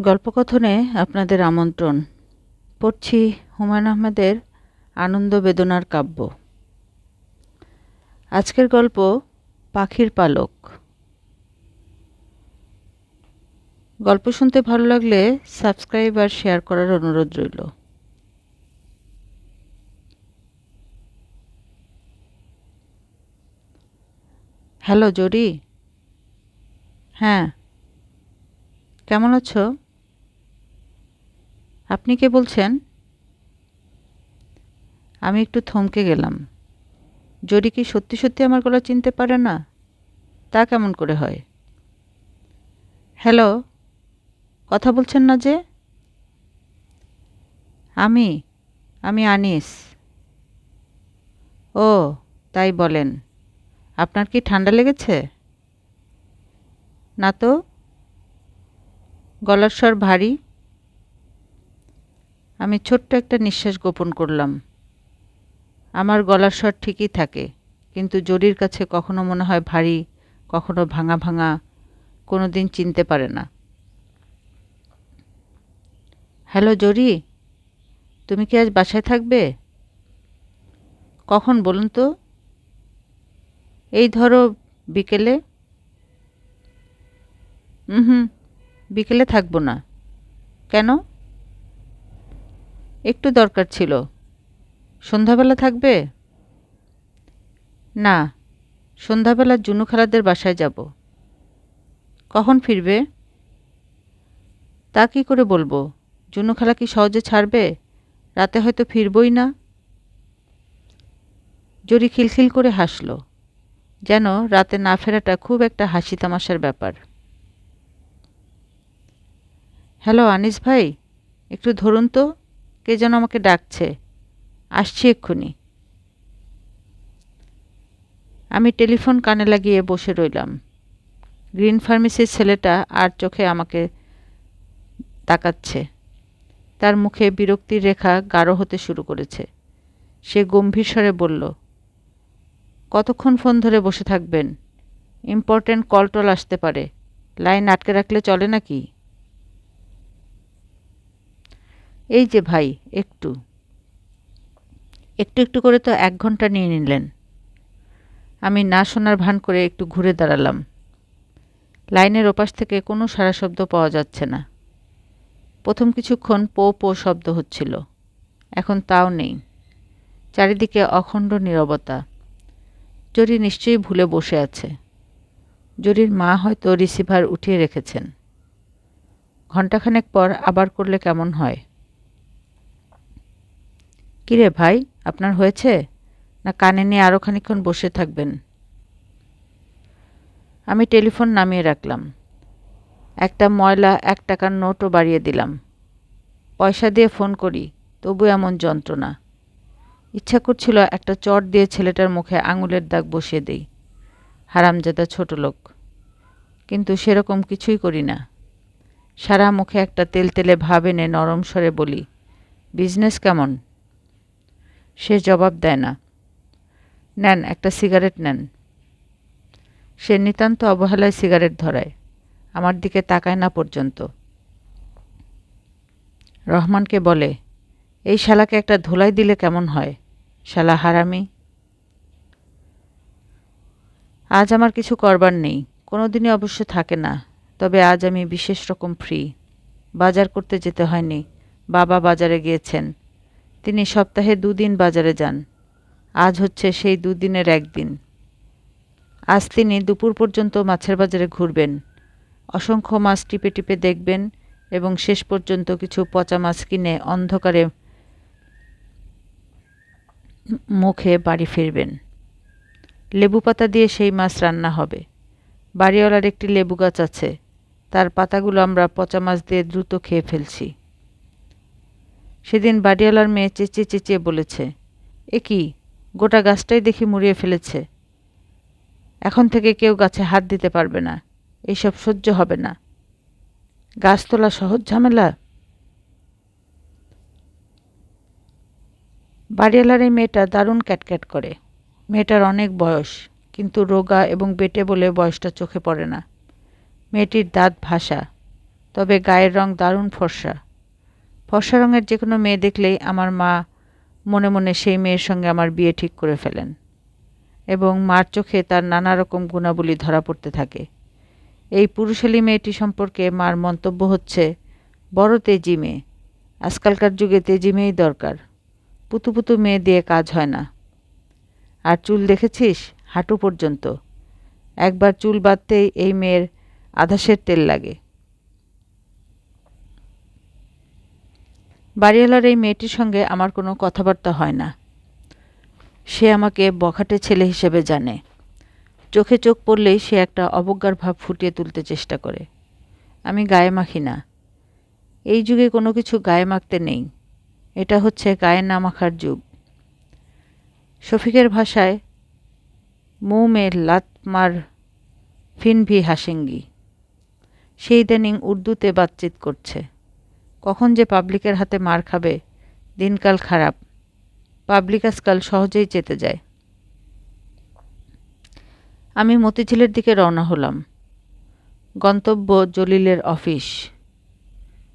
গল্পকথনে আপনাদের আমন্ত্রণ। পড়ছি হুমায়ুন আহমেদের আনন্দ বেদনার কাব্য। আজকের গল্প পাখির পালক। গল্প শুনতে ভালো লাগলে সাবস্ক্রাইব আর শেয়ার করার অনুরোধ রইল। হ্যালো, জরি। হ্যাঁ। কেমন আছো? আপনি কে বলছেন? আমি একটু থমকে গেলাম। জরি কি সত্যি সত্যি আমার গলা চিনতে পারে না, তা কেমন করে হয়? হ্যালো, কথা বলছেন না যে? আমি আমি আনিস। ও, তাই বলেন। আপনার কি ঠান্ডা লেগেছে? না তো? গলার স্বর ভারী। আমি ছোট্ট একটা নিঃশ্বাস গোপন করলাম। আমার গলার স্বর ঠিকই থাকে, কিন্তু জরির কাছে কখনো মনে হয় ভারী, কখনো ভাঙা ভাঙা কোনো দিন চিনতে পারে না। হ্যালো জরি, তুমি কি আজ বাসায় থাকবে? কখন বলুন তো? এই ধরো বিকেলে। হুম, বিকেলে থাকব না। কেন? একটু দরকার ছিল। সন্ধ্যাবেলা থাকবে? না, সন্ধ্যাবেলা জুনু খালাদের বাসায় যাব। কখন ফিরবে? তা কি করে বলব? জুনু খালা কি সহজে ছাড়বে? রাতে হয়তো ফিরবই না। জরি খিলখিল করে হাসল। যেন রাতে না ফেরাটা খুব একটা হাসি তামাশার ব্যাপার। হ্যালো আনিস ভাই, একটু ধরুন তো। কে যেন আমাকে ডাকছে। আসছি এক্ষুনি। আমি টেলিফোন কানে লাগিয়ে বসে রইলাম। গ্রিন ফার্মেসির ছেলেটা আর চোখে আমাকে তাকাচ্ছে। তার মুখে বিরক্তির রেখা গাঢ় হতে শুরু করেছে। সে গম্ভীর স্বরে বলল, কতক্ষণ ফোন ধরে বসে থাকবেন? ইম্পর্ট্যান্ট কল টল আসতে পারে। লাইন আটকে রাখলে চলে নাকি? এই যে ভাই, একটু। একটু একটু করে তো এক ঘণ্টা নিয়ে নিলেন। আমি না শোনার ভান করে একটু ঘুরে দাঁড়ালাম। লাইনের ওপাশ থেকে কোনো সারা শব্দ পাওয়া যাচ্ছে না। প্রথম কিছুক্ষণ পো পো শব্দ হচ্ছিল। এখন তাও নেই। চারিদিকে অখণ্ড নীরবতা। জরি নিশ্চয়ই ভুলে বসে আছে। জরির মা হয়তো রিসিভার উঠিয়ে রেখেছেন। ঘণ্টাখানেক পর আবার করলে কেমন হয়? কিরে ভাই, আপনার হয়েছে? না কানে নিয়ে আরও খানিক্ষণ বসে থাকবেন। আমি টেলিফোন নামিয়ে রাখলাম। একটা ময়লা, এক টাকার নোটও বাড়িয়ে দিলাম। পয়সা দিয়ে ফোন করি, তবু এমন যন্ত্রণা। ইচ্ছা করছিল একটা চট দিয়ে ছেলেটার মুখে আঙুলের দাগ বসিয়ে দেই। হারামজাদা ছোট লোক। কিন্তু সেরকম কিছুই করি না। সারা মুখে একটা তেলতেলে ভাব এনে নরম স্বরে বলি, বিজনেস কেমন? সে জবাব দেয় না। নেন, একটা সিগারেট নেন। সে নিতান্ত অবহেলায় সিগারেট ধরায়। আমার দিকে তাকায় না পর্যন্ত। রহমানকে বলে, এই শালাকে একটা ধোলাই দিলে কেমন হয়? শালা হারামি। আজ আমার কিছু করবার নেই। কোনো দিনই অবশ্য থাকে না। তবে আজ আমি বিশেষ রকম ফ্রি বাজার করতে যেতে হয়নি। বাবা বাজারে গিয়েছেন। তিনি সপ্তাহে দুদিন বাজারে যান। আজ হচ্ছে সেই দুদিনের একদিন। আজ তিনি দুপুর পর্যন্ত মাছের বাজারে ঘুরবেন। অসংখ্য মাছ টিপে টিপে দেখবেন এবং শেষ পর্যন্ত কিছু পচা মাছ কিনে অন্ধকারে মুখে বাড়ি ফিরবেন। লেবু পাতা দিয়ে সেই মাছ রান্না হবে। বাড়িওয়ালার একটি লেবু গাছ আছে। তার পাতাগুলো আমরা পচা মাছ দিয়ে দ্রুত খেয়ে ফেলছি। সেদিন বাড়িওয়ালার মেয়ে চেঁচিয়ে চেঁচিয়ে বলেছে, এ কি, গোটা গাছটাই দেখি মুড়িয়ে ফেলেছে। এখন থেকে কেউ গাছে হাত দিতে পারবে না এইসব সহ্য হবে না। গাছ তোলা সহজ ঝামেলা? বাড়িওয়ালার এই মেয়েটা দারুণ ক্যাটক্যাট করে। মেয়েটার অনেক বয়স, কিন্তু রোগা এবং বেটে বলে বয়সটা চোখে পড়ে না। মেয়েটির দাঁত ভাষা তবে গায়ের রং দারুণ ফর্সা। ফর্সা রঙের যে কোনো মেয়ে দেখলেই আমার মা মনে মনে সেই মেয়ের সঙ্গে আমার বিয়ে ঠিক করে ফেলেন এবং মার চোখে তার নানা রকম গুণাবলী ধরা পড়তে থাকে। এই পুরুষালী মেয়েটি সম্পর্কে মার মন্তব্য হচ্ছে, বড় তেজি মেয়ে, আজকালকার যুগে তেজি মেয়েই দরকার, পুতু পুতু মেয়ে দিয়ে কাজ হয় না। আর চুল দেখেছিস? হাঁটু পর্যন্ত। একবার চুল বাঁধতেই এই মেয়ের আধাসের তেল লাগে। বাড়িওয়ালার এই মেয়েটির সঙ্গে আমার কোনো কথাবার্তা হয় না। সে আমাকে বখাটে ছেলে হিসেবে জানে। চোখে চোখ পড়লেই সে একটা অবজ্ঞার ভাব ফুটিয়ে তুলতে চেষ্টা করে। আমি গায়ে মাখি না। এই যুগে কোনো কিছু গায়ে মাখতে নেই। এটা হচ্ছে গায়ে না মাখার যুগ। শফিকের ভাষায়, মুঁ লাতমার ফিনভি হাসেঙ্গি। সেই ইদানিং উর্দুতে বাতচিত করছে। কখন যে পাবলিকের হাতে মার খাবে, দিনকাল খারাপ। পাবলিক আজকাল সহজেই চেতে যায়। আমি মতিঝিলের দিকে রওনা হলাম। গন্তব্য জলিলের অফিস।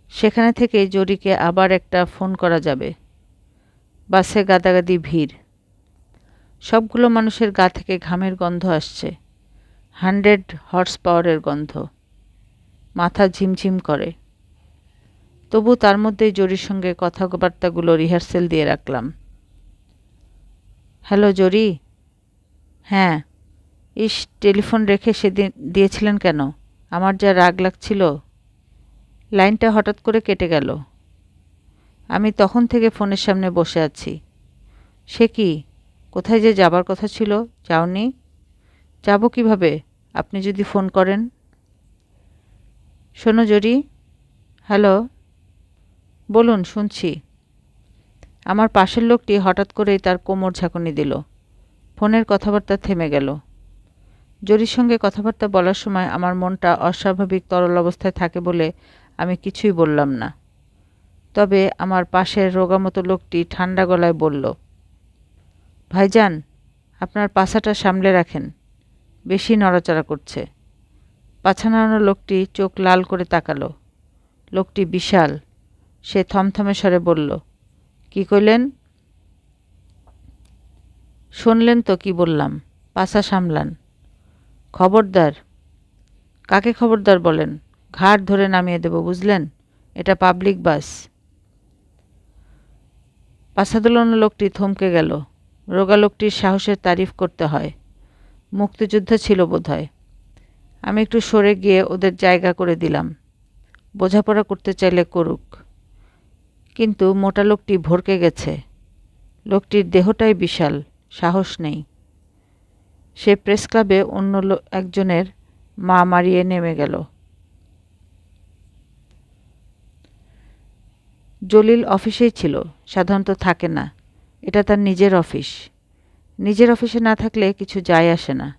সেখানে থেকে জরিকে আবার একটা ফোন করা যাবে। বাসে গাদাগাদি ভিড়। সবগুলো মানুষের গা থেকে ঘামের গন্ধ আসছে। হান্ড্রেড হর্স পাওয়ারের গন্ধ। মাথা ঝিমঝিম করে। তবু তার মধ্যেই জরির সঙ্গে কথাবার্তাগুলো রিহার্সেল দিয়ে রাখলাম। হ্যালো, জরি? হ্যাঁ। ইস, টেলিফোন রেখে সেদিন দিয়েছিলেন কেন? আমার যা রাগ লাগছিল। লাইনটা হঠাৎ করে কেটে গেল। আমি তখন থেকে ফোনের সামনে বসে আছি। সে কি? কোথায় যে যাবার কথা ছিল? যাওনি? যাব কীভাবে? আপনি যদি ফোন করেন। শোনো, জরি। হ্যালো? বলুন, শুনছি। আমার পাশের লোকটি হঠাৎ করেই তার কোমর ঝাঁকুনি দিল। ফোনের কথাবার্তা থেমে গেল। জরির সঙ্গে কথাবার্তা বলার সময় আমার মনটা অস্বাভাবিক, তরল অবস্থায় থাকে বলে আমি কিছুই বললাম না। তবে আমার পাশের রোগামতো লোকটি ঠান্ডা গলায় বলল, ভাইজান, আপনার পাছাটা সামলে রাখেন। বেশি নড়াচড়া করছে। পাছা নাড়ানো লোকটি চোখ লাল করে তাকালো। লোকটি বিশাল সে থমথমে স্বরে বলল, কি কইলেন? শুনলেন তো কি বললাম, পাছা সামলান। খবরদার, কাকে খবরদার বলেন? ঘাট ধরে নামিয়ে দেব, বুঝলেন? এটা পাবলিক বাস। পাছাদোলন লোকটি থমকে গেল। রোগা লোকটির সাহসের তারিফ করতে হয়। মুক্তিযুদ্ধ ছিল বোধহয়। আমি একটু সরে গিয়ে ওদের জায়গা করে দিলাম। বোঝাপড়া করতে চাইলে করুক। কিন্তু মোটা লোকটি ভরকে গেছে। লোকটির দেহটাই বিশাল, সাহস নেই। সে প্রেস ক্লাবে অন্য একজনের মা মারিয়ে নেমে গেল। জলিল অফিসেই ছিল, সাধারণত থাকে না। এটা তার নিজের অফিস। নিজের অফিসে না থাকলে কিছু যায় আসে না।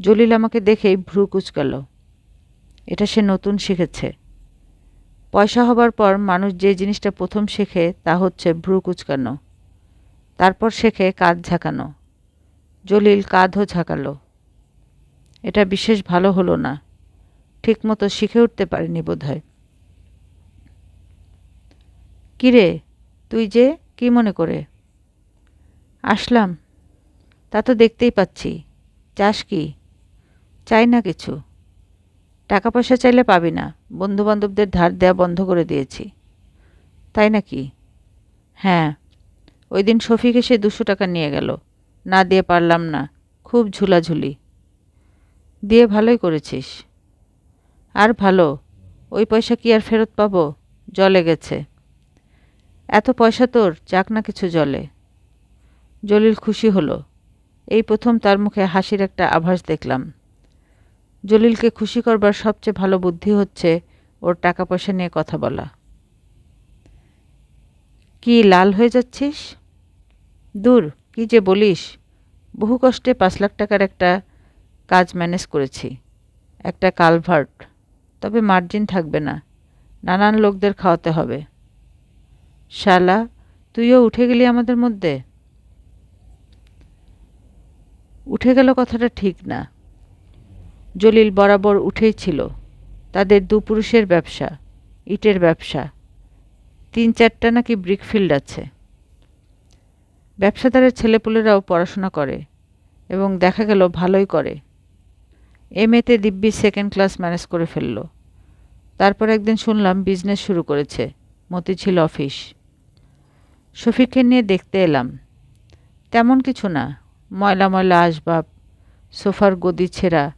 জলিল আমাকে দেখেই ভ্রু কুচকাল। এটা সে নতুন শিখেছে। পয়সা হবার পর মানুষ যে জিনিসটা প্রথম শেখে তা হচ্ছে ভ্রু কুচকানো। তারপর শেখে কাঁধ ঝাঁকানো। জলিল কাঁধও ঝাঁকালো। এটা বিশেষ ভালো হলো না। ঠিকমতো শিখে উঠতে পারিনি বোধহয়। কিরে, তুই যে, কি মনে করে? আসলাম। তা তো দেখতেই পাচ্ছি। চাস কি? চাই না কিছু। টাকা পয়সা চাইলে পাবি না। বন্ধুবান্ধবদের ধার দেওয়া বন্ধ করে দিয়েছি। তাই নাকি? হ্যাঁ। ওই দিন শফিক এসে দুশো টাকা নিয়ে গেল। না দিয়ে পারলাম না। খুব ঝুলাঝুলি। দিয়ে ভালোই করেছিস। আর ভালো। ওই পয়সা কি আর ফেরত পাবো? জলে গেছে। এত পয়সা তোর, যাক না কিছু জলে। জলিল খুশি হলো। এই প্রথম তার মুখে হাসির একটা আভাস দেখলাম। জলিলকে খুশি করবার সবচেয়ে ভালো বুদ্ধি হচ্ছে ওর টাকা পয়সা নিয়ে কথা বলা। কি লাল হয়ে যাচ্ছিস? দূর, কি যে বলিস। বহু কষ্টে পাঁচ লাখ টাকার একটা কাজ ম্যানেজ করেছি। একটা কালভার্ট। তবে মার্জিন থাকবে না। নানান লোকদের খাওয়াতে হবে। শালা, তুইও উঠে গেলি আমাদের মধ্যে? উঠে গেল কথাটা ঠিক না। জলিল বরাবর উঠেই ছিল। তাদের দুপুরুষের ব্যবসা, ইটের ব্যবসা। তিন চারটা নাকি ব্রিকফিল্ড আছে। ব্যবসাদারের ছেলেপুলেরাও পড়াশোনা করে এবং দেখা গেল ভালোই করে। এম এতে দিব্যি সেকেন্ড ক্লাস ম্যানেজ করে ফেলল। তারপর একদিন শুনলাম বিজনেস শুরু করেছে মতি ছিল অফিস শফিককে নিয়ে দেখতে এলাম। তেমন কিছু না, ময়লা ময়লা আসবাব, সোফার গদি ছেঁড়া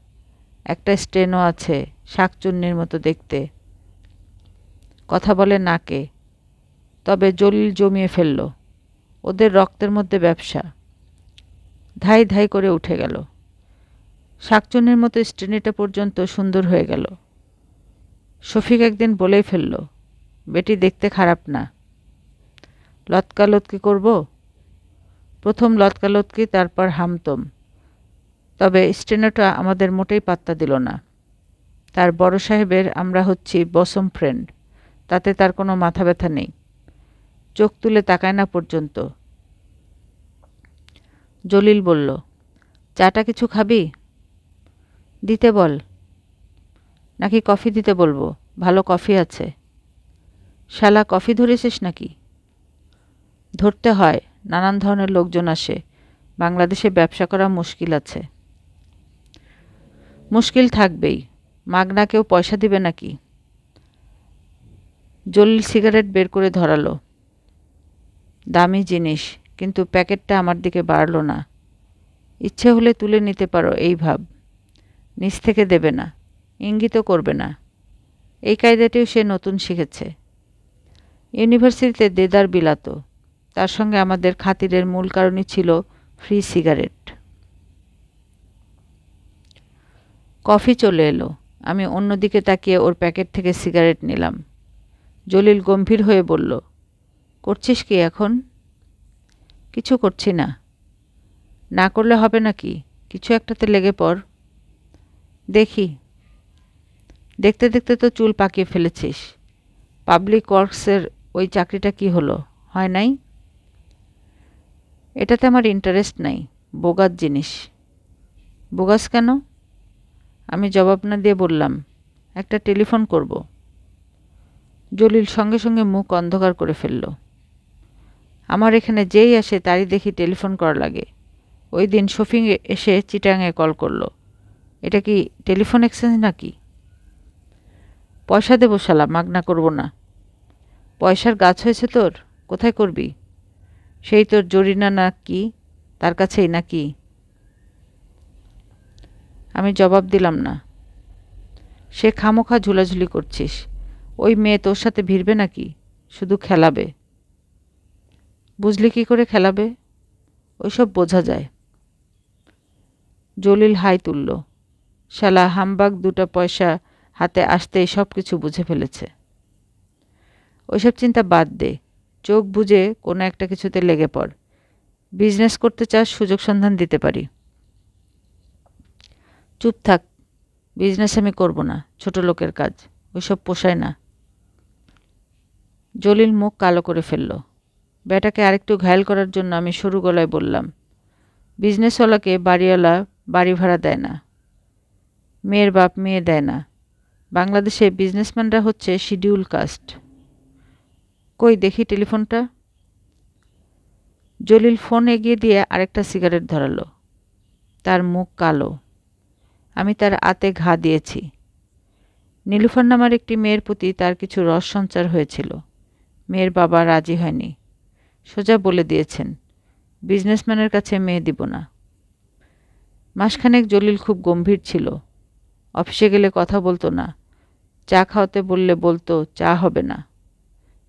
একটা স্টেনও আছে, শাকচুন্নির মতো দেখতে। কথা বলে নাকে, তবে জলিল জমিয়ে ফেলল। ওদের রক্তের মধ্যে ব্যবসা। ধাই ধাই করে উঠে গেল। শাকচুন্নির মতো স্টেনিটা পর্যন্ত সুন্দর হয়ে গেল। শফিক একদিন বলেই ফেলল, বেটি, দেখতে খারাপ না। লতকালতকি করব? প্রথম লতকালতকি তারপর হামতম। তবে স্টেনোটা আমাদের মোটেই পাত্তা দিল না। তার বড় সাহেবের আমরা হচ্ছি বসম ফ্রেন্ড তাতে তার কোনো মাথা ব্যথা নেই। চোখ তুলে তাকায় না পর্যন্ত। জলিল বলল, চাটা কিছু খাবি? দিতে বল। নাকি কফি দিতে বলব? ভালো কফি আছে। শালা, কফি ধরেছিস নাকি? ধরতে হয়। নানান ধরনের লোকজন আসে। বাংলাদেশে ব্যবসা করা মুশকিল আছে। মুশকিল থাকবেই। মাগনা কেউ পয়সা দিবে নাকি? জলিল সিগারেট বের করে ধরালো। দামি জিনিস, কিন্তু প্যাকেটটা আমার দিকে বাড়ল না। ইচ্ছে হলে তুলে নিতে পারো এই ভাব। নিচ থেকে দেবে না, ইঙ্গিতও করবে না। এই কায়দাটিও সে নতুন শিখেছে। ইউনিভার্সিটিতে দেদার বিলাত। তার সঙ্গে আমাদের খাতিরের মূল কারণই ছিল ফ্রি সিগারেট। কফি চলে এলো। আমি অন্যদিকে তাকিয়ে ওর প্যাকেট থেকে সিগারেট নিলাম। জলিল গম্ভীর হয়ে বলল, করছিস কি এখন? কিছু করছি না। না করলে হবে নাকি? কিছু একটাতে লেগে পড়। দেখি। দেখতে দেখতে তো চুল পাকিয়ে ফেলেছিস। পাবলিক ওয়ার্কসের ওই চাকরিটা কি হলো? হয় নাই? এটাতে আমার ইন্টারেস্ট নাই। বোগাস জিনিস। বোগাস কেন? আমি জবাব না দিয়ে বললাম, একটা টেলিফোন করব। জলিল সঙ্গে সঙ্গে মুখ অন্ধকার করে ফেলল। আমার এখানে যেই আসে তারই দেখি টেলিফোন করা লাগে। ওই দিন শফিং এসে চিটাঙে কল করল। এটা কি টেলিফোন এক্সচেঞ্জ নাকি? পয়সা দেবো শালা, মাগনা করব না। পয়সার গাছ হয়েছে তোর, কোথায় করবি? সেই তোর জরিনা না কি, তার কাছেই নাকি? আমি জবাব দিলাম না। সে খামোখা ঝুলাঝুলি করছিস। ওই মেয়ে তোর সাথে ভিড়বে নাকি? শুধু খেলাবে। বুঝলি কি করে খেলাবে? ওইসব বোঝা যায়। জলিল হাই তুলল। শালা হামবাগ দুটা পয়সা হাতে আসতেই সব কিছু বুঝে ফেলেছে। ওইসব চিন্তা বাদ দে। চোখ বুঝে কোনো একটা কিছুতে লেগে পড়। বিজনেস করতে চাস সুযোগ সন্ধান দিতে পারি। চুপ থাক বিজনেস আমি করব না, ছোট লোকের কাজ, ওইসব পোষায় না। জলিল মুখ কালো করে ফেলল। ব্যাটাকে আরেকটু ঘায়াল করার জন্য আমি সরু গলায় বললাম বিজনেসওয়ালাকে বাড়িওয়ালা বাড়ি ভাড়া দেয় না। মেয়ের বাপ মেয়ে দেয় না। বাংলাদেশে বিজনেসম্যানরা হচ্ছে শিডিউল কাস্ট কই, দেখি টেলিফোনটা? জলিল ফোন এগিয়ে দিয়ে আরেকটা সিগারেট ধরালো। তার মুখ কালো। আমি তার আতে ঘা দিয়েছি। নীলুফার নামার একটি মেয়ের প্রতি তার কিছু রস সঞ্চার হয়েছিল। মেয়ের বাবা রাজি হয়নি। সোজা বলে দিয়েছেন, বিজনেসম্যানের কাছে মেয়ে দিব না। মাসখানেক জলিল খুব গম্ভীর ছিল। অফিসে গেলে কথা বলতো না। চা খাওয়াতে বললে বলতো, চা হবে না।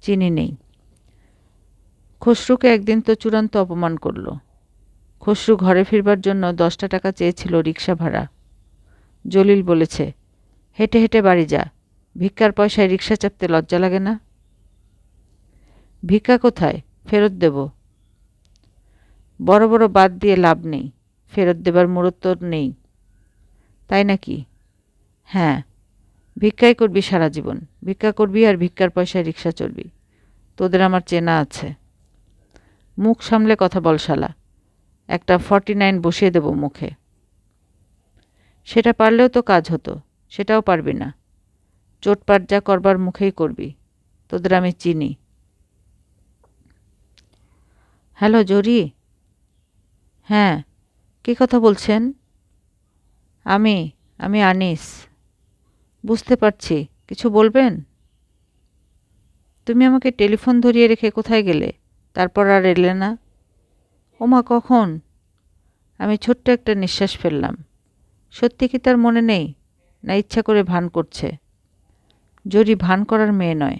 চিনি নেই। খসরুকে একদিন তো চূড়ান্ত অপমান করল। খসরু ঘরে ফিরবার জন্য দশটা টাকা চেয়েছিল রিক্সা ভাড়া। জলিল বলেছে, হেঁটে হেঁটে বাড়ি যা। ভিক্ষার পয়সায় রিক্সা চাপতে লজ্জা লাগে না? ভিক্ষা কোথায়? ফেরত দেব। বড় বড় বাদ দিয়ে লাভ নেই। ফেরত দেবার মুহূর্ত নেই। তাই নাকি? হ্যাঁ। ভিক্ষাই করবি সারা জীবন। ভিক্ষা করবি আর ভিক্ষার পয়সায় রিক্সা চলবি। তোদের আমার চেনা আছে। মুখ সামলে কথা বল শালা। একটা ফর্টি নাইন বসিয়ে দেব মুখে। সেটা পারলেও তো কাজ হতো, সেটাও পারবি না। চোটপাট যা করবার মুখেই করবি, তোদের আমি চিনি। হ্যালো, জরি। হ্যাঁ কী কথা বলছেন? আমি আমি আনিস। বুঝতে পারছি, কিছু বলবেন? তুমি আমাকে টেলিফোন ধরিয়ে রেখে কোথায় গেলে? তারপর আর এলে না? ওমা, কখন? আমি ছোট্ট একটা নিঃশ্বাস ফেললাম। সত্যি কি তার মনে নেই, না ইচ্ছা করে ভান করছে? জরি ভান করার মেয়ে নয়।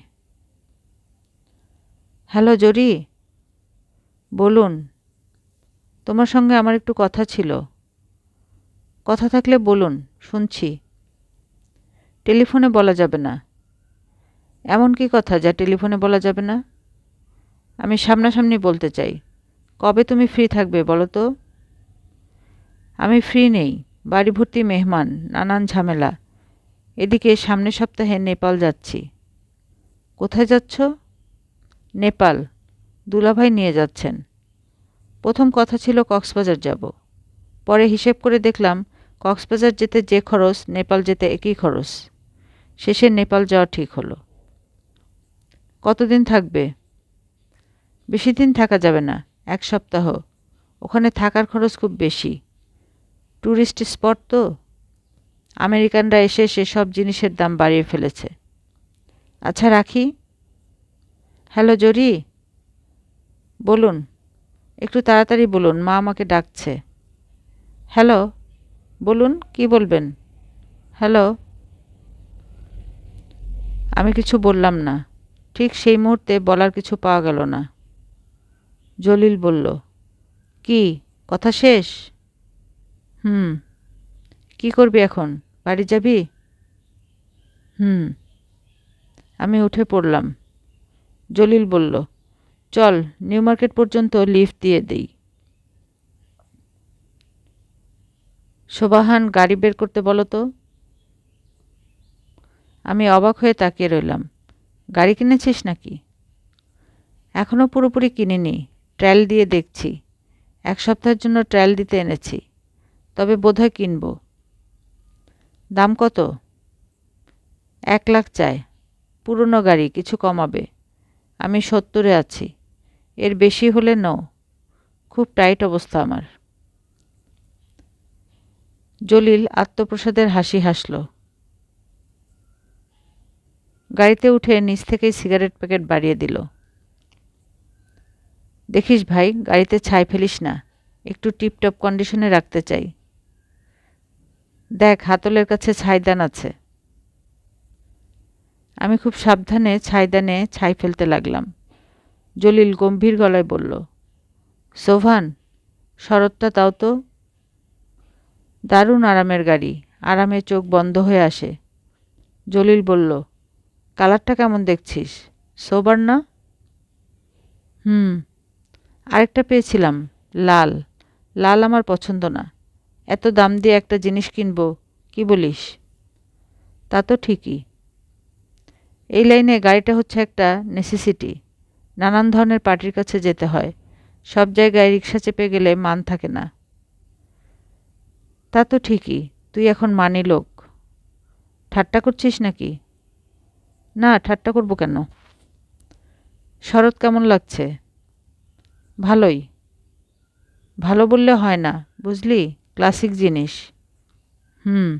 হ্যালো জরি, বলুন, তোমার সঙ্গে আমার একটু কথা ছিল। কথা থাকলে বলুন, শুনছি। টেলিফোনে বলা যাবে না। এমন কি কথা যা টেলিফোনে বলা যাবে না? আমি সামনাসামনি বলতে চাই। কবে তুমি ফ্রি থাকবে বলো তো? আমি ফ্রি নেই। বাড়ি ভর্তি মেহমান, নানান ঝামেলা। এদিকে সামনের সপ্তাহে নেপাল যাচ্ছি। কোথায় যাচ্ছ? নেপাল। দুলাভাই নিয়ে যাচ্ছেন। প্রথম কথা ছিল কক্সবাজার যাব। পরে হিসেব করে দেখলাম, কক্সবাজার যেতে যে খরচ, নেপাল যেতে একই খরচ। শেষে নেপাল যাওয়া ঠিক হলো। কতদিন থাকবে? বেশি দিন থাকা যাবে না, এক সপ্তাহ। ওখানে থাকার খরচ খুব বেশি। ট্যুরিস্ট স্পট তো? আমেরিকানরা এসে সেসব জিনিসের দাম বাড়িয়ে ফেলেছে। আচ্ছা রাখি। হ্যালো, জরি। বলুন, একটু তাড়াতাড়ি বলুন, মা আমাকে ডাকছে। হ্যালো, বলুন, কি বলবেন? হ্যালো, আমি কিছু বললাম না। ঠিক সেই মুহূর্তে বলার কিছু পাওয়া গেল না। জলিল বলল, কি, কথা শেষ? হুম। কি করবি এখন? বাড়ি যাবি? হুম। আমি উঠে পড়লাম। জলিল বলল, চল, নিউ মার্কেট পর্যন্ত লিফট দিয়ে দেই। শোভাহান গাড়ি বের করতে বলো তো। আমি অবাক হয়ে তাকিয়ে রইলাম। গাড়ি কিনেছিস নাকি? এখনও পুরোপুরি কিনিনি। ট্রায়াল দিয়ে দেখছি। এক সপ্তাহের জন্য ট্রায়াল দিতে এনেছি। তবে বোধহয় কিনব। দাম কত? এক লাখ চায় পুরনো গাড়ি, কিছু কমাবে। আমি সত্তরে আছি। এর বেশি হলে ন। খুব টাইট অবস্থা আমার। জলিল আত্মপ্রসাদের হাসি হাসল। গাড়িতে উঠে নিচ থেকেই সিগারেট প্যাকেট বাড়িয়ে দিল। দেখিস ভাই, গাড়িতে ছাই ফেলিস না। একটু টিপটপ কন্ডিশনে রাখতে চাই। দেখ, হাতলের কাছে ছাইদান আছে। আমি খুব সাবধানে ছাইদানে ছাই ফেলতে লাগলাম। জলিল গম্ভীর গলায় বলল, সোভান, শরৎটা তাও তো। দারুণ আরামের গাড়ি, আরামে চোখ বন্ধ হয়ে আসে। জলিল বলল, কালারটা কেমন দেখছিস? সোবার না? হুম, আরেকটা পেয়েছিলাম, লাল। লাল আমার পছন্দ না। এত দাম দিয়ে একটা জিনিস কিনব, কি বলিস? তা তো ঠিকই। এই লাইনে গাড়িটা হচ্ছে একটা নেসেসিটি নানান ধরনের পার্টির কাছে যেতে হয়। সব জায়গায় রিক্সা চেপে গেলে মান থাকে না। তা তো ঠিকই, তুই এখন মানি লোক। ঠাট্টা করছিস নাকি? না, ঠাট্টা করব কেন? শরৎ কেমন লাগছে? ভালোই। ভালো বললে হয় না, বুঝলি? ক্লাসিক জিনিস। হুম।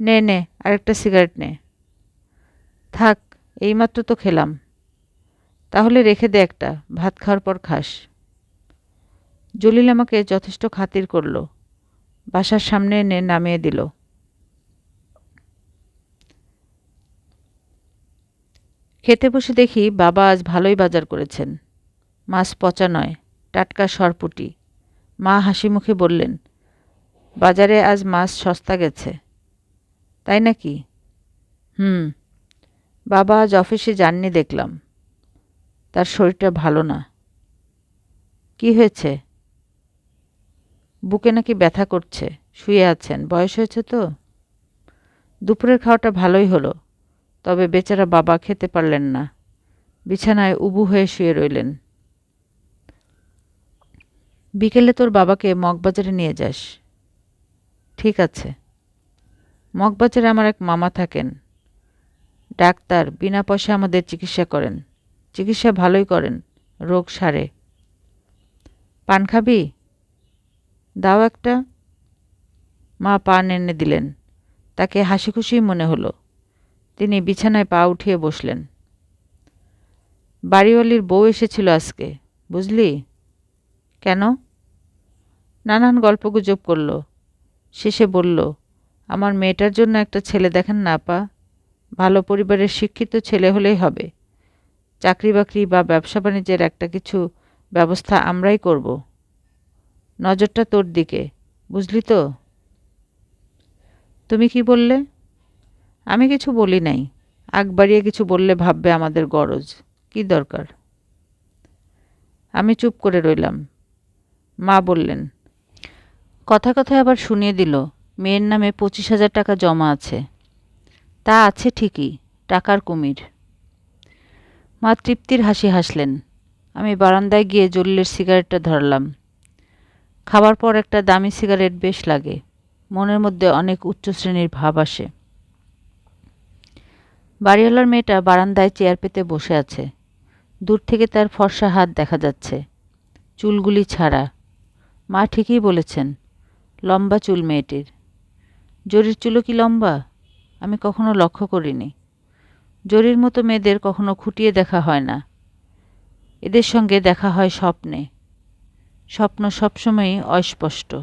নে নে আরেকটা সিগারেট নে। থাক এইমাত্র তো খেলাম। তাহলে রেখে দে একটা ভাত খাওয়ার পর খাস। জলিল আমাকে যথেষ্ট খাতির করল। বাসার সামনে এনে নামিয়ে দিল। খেতে বসে দেখি বাবা আজ ভালোই বাজার করেছেন। মাছ পচা নয় টাটকা সরপুটি। মা হাসি মুখে বললেন বাজারে আজ মাছ সস্তা গেছে। তাই নাকি? হুম। বাবা আজ অফিসে যাননি দেখলাম। তার শরীরটা ভালো না। কি হয়েছে? বুকে নাকি ব্যথা করছে। শুয়ে আছেন। বয়স হয়েছে তো? দুপুরের খাওয়াটা ভালোই হলো। তবে বেচারা বাবা খেতে পারলেন না। বিছানায় উবু হয়ে শুয়ে রইলেন। বিকেলে তোর বাবাকে মগবাজারে নিয়ে যাস। ঠিক আছে। মগবাজারে আমার এক মামা থাকেন। ডাক্তার, বিনা পয়সা আমাদের চিকিৎসা করেন। চিকিৎসা ভালোই করেন, রোগ সারে। পান খাবি? দাও একটা। মা পান এনে দিলেন। তাকে হাসি খুশি মনে হলো। তিনি বিছানায় পা উঠিয়ে বসলেন। বাড়িওয়ালির বউ এসেছিল আজকে, বুঝলি? কেন? নানান গল্পগুজব করল। শেষে বলল, আমার মেয়েটার জন্য একটা ছেলে দেখেন না পা ভালো পরিবারের শিক্ষিত ছেলে হলেই হবে। চাকরি বাকরি বা ব্যবসা বাণিজ্যের একটা কিছু ব্যবস্থা আমরাই করব। নজরটা তোর দিকে, বুঝলি তো? তুমি কি বললে? আমি কিছু বলি নাই। আগ বাড়িয়ে কিছু বললে ভাববে আমাদের গরজ। কি দরকার? আমি চুপ করে রইলাম। মা বললেন কথা কথায় আবার শুনিয়ে দিল, মেয়ের নামে পঁচিশ হাজার টাকা জমা আছে। তা আছে ঠিকই, টাকার কুমির। মা তৃপ্তির হাসি হাসলেন। আমি বারান্দায় গিয়ে জলিলের সিগারেটটা ধরলাম। খাবার পর একটা দামি সিগারেট বেশ লাগে, মনের মধ্যে অনেক উচ্চ শ্রেণির ভাব আসে। বাড়িওয়ালার মেয়েটা বারান্দায় চেয়ার পেতে বসে আছে। দূর থেকে তার ফর্সা হাত দেখা যাচ্ছে, চুলগুলি ছাড়া। মা ঠিকই বলেছেন লম্বা চুল মেয়েটির। জরির চুলও কি লম্বা? আমি কখনো লক্ষ্য করিনি। জরির মতো মেয়েদের কখনো খুঁটিয়ে দেখা হয় না। এদের সঙ্গে দেখা হয় স্বপ্নে। স্বপ্ন সবসময়ই অস্পষ্ট।